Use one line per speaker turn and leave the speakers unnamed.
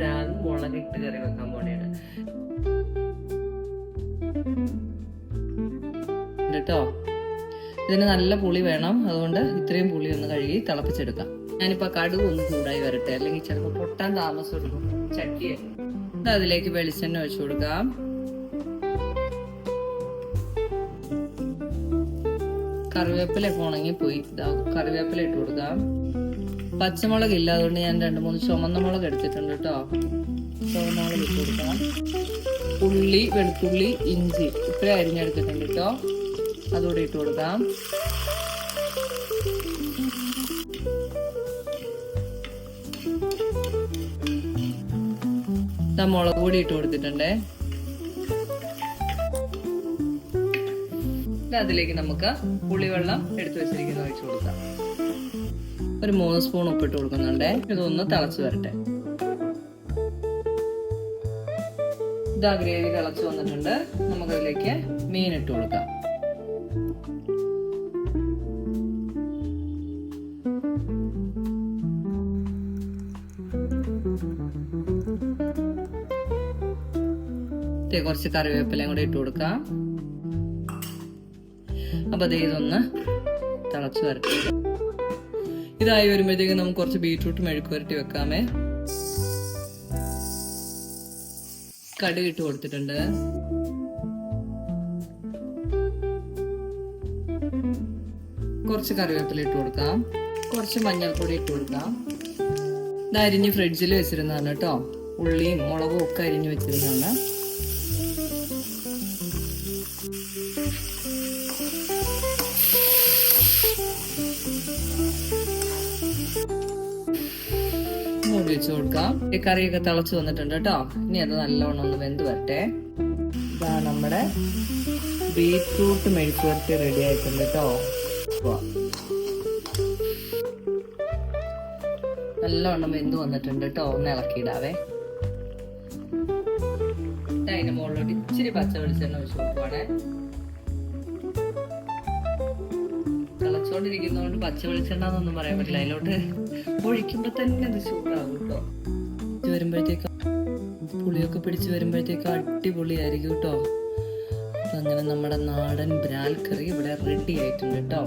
Bran മുളകിട്ട് കറി വെക്കാൻ പോണേണ്. കേട്ടോ ഇതിന് നല്ല പുളി വേണം. അതുകൊണ്ട് ഇത്രയും പുളി ഒന്ന് കഴുകി തിളപ്പിച്ചെടുക്കാം. ഞാനിപ്പോ കടുക് ഒന്ന് ചൂടായി വരട്ടെ. അല്ലെങ്കിൽ ചിലപ്പോൾ പൊട്ടാൻ താമസം എടുക്കും. ചട്ടിയെ അതിലേക്ക് വെളിച്ചെണ്ണ ഒഴിച്ചു കൊടുക്കാം. കറിവേപ്പില ഉണങ്ങി പോയി ഇതാ കറിവേപ്പില ഇട്ട് കൊടുക്കാം. പച്ചമുളക് ഇല്ല അതുകൊണ്ട് ഞാൻ രണ്ട് മൂന്ന് ചുമന്ന മുളക് എടുത്തിട്ടുണ്ട് കേട്ടോ ചുവന്ന മുളക് ഇട്ട് കൊടുക്കണം. ഉള്ളി വെളുത്തുള്ളി ഇഞ്ചി ഇത്രയും അരിഞ്ഞെടുത്തിട്ടുണ്ട് കേട്ടോ അതുകൂടി ഇട്ട് കൊടുക്കാം. മുളക് പൊടി ഇട്ട് കൊടുത്തിട്ടുണ്ടേ. അതിലേക്ക് നമുക്ക് പുളിവെള്ളം എടുത്തു വെച്ചിരിക്കുന്നത് ഒഴിച്ചു കൊടുക്കാം. ഒരു മൂന്ന് സ്പൂൺ ഉപ്പിട്ട് കൊടുക്കുന്നുണ്ടേ. ഇതൊന്ന് തിളച്ച് വരട്ടെ. ഇതാ ഗ്രേവി തിളച്ച് വന്നിട്ടുണ്ട്. നമുക്കതിലേക്ക് മീൻ ഇട്ട് കൊടുക്കാം കുറച്ച് കറിവേപ്പിലയും കൂടി ഇട്ട് കൊടുക്കാം. അപ്പൊ ഇതൊന്ന് തിളച്ച് വരട്ടെ. ഇതായി വരുമ്പോഴത്തേക്ക് നമുക്ക് കുറച്ച് ബീട്രൂട്ട് മെഴുക്ക് വരട്ടി വെക്കാമേ. കടുക് ഇട്ട് കൊടുത്തിട്ടുണ്ട്. കുറച്ച് കറിവേപ്പില ഇട്ട് കൊടുക്കാം. കുറച്ച് മഞ്ഞൾപ്പൊടി ഇട്ട് കൊടുക്കാം. ഇത് അരിഞ്ഞ് ഫ്രിഡ്ജിൽ വെച്ചിരുന്നതാണ് കേട്ടോ. ഉള്ളിയും മുളകും ഒക്കെ അരിഞ്ഞ് വെച്ചിരുന്നതാണ്. മൂടി വെച്ച് കൊടുക്കാം. ഈ കറിയൊക്കെ തിളച്ച് വന്നിട്ടുണ്ട് കേട്ടോ. ഇനി അത് നല്ലോണം ഒന്ന് വെന്ത് വരട്ടെ. ഇതാ നമ്മുടെ ബീറ്റ്റൂട്ട് മെഴുക്ക് വരട്ടി റെഡി ആയിട്ടുണ്ട് കേട്ടോ. നല്ലോണം വെന്ത് വന്നിട്ടുണ്ട് കേട്ടോ. ഒന്ന് ഇളക്കിയിടാവേ. അതിന്റെ മുകളിലോട്ട് ഇച്ചിരി പച്ച വെളിച്ചെണ്ണ ഒഴിച്ച് കൊടുക്കുവാണേ. തിളച്ചോണ്ടിരിക്കുന്നതുകൊണ്ട് പച്ച വെളിച്ചെണ്ണ എന്നൊന്നും പറയാൻ പറ്റില്ല. അതിലോട്ട് ഒഴിക്കുമ്പോ തന്നെ അത് ചൂടാകും കേട്ടോ വരുമ്പോഴത്തേക്ക് പുളിയൊക്കെ പിടിച്ച് വരുമ്പോഴത്തേക്ക് അടിപൊളിയായിരിക്കും കേട്ടോ അപ്പൊ അങ്ങനെ നമ്മുടെ നാടൻ ബ്രാൽ കറി ഇവിടെ റെഡി ആയിട്ടുണ്ട് കേട്ടോ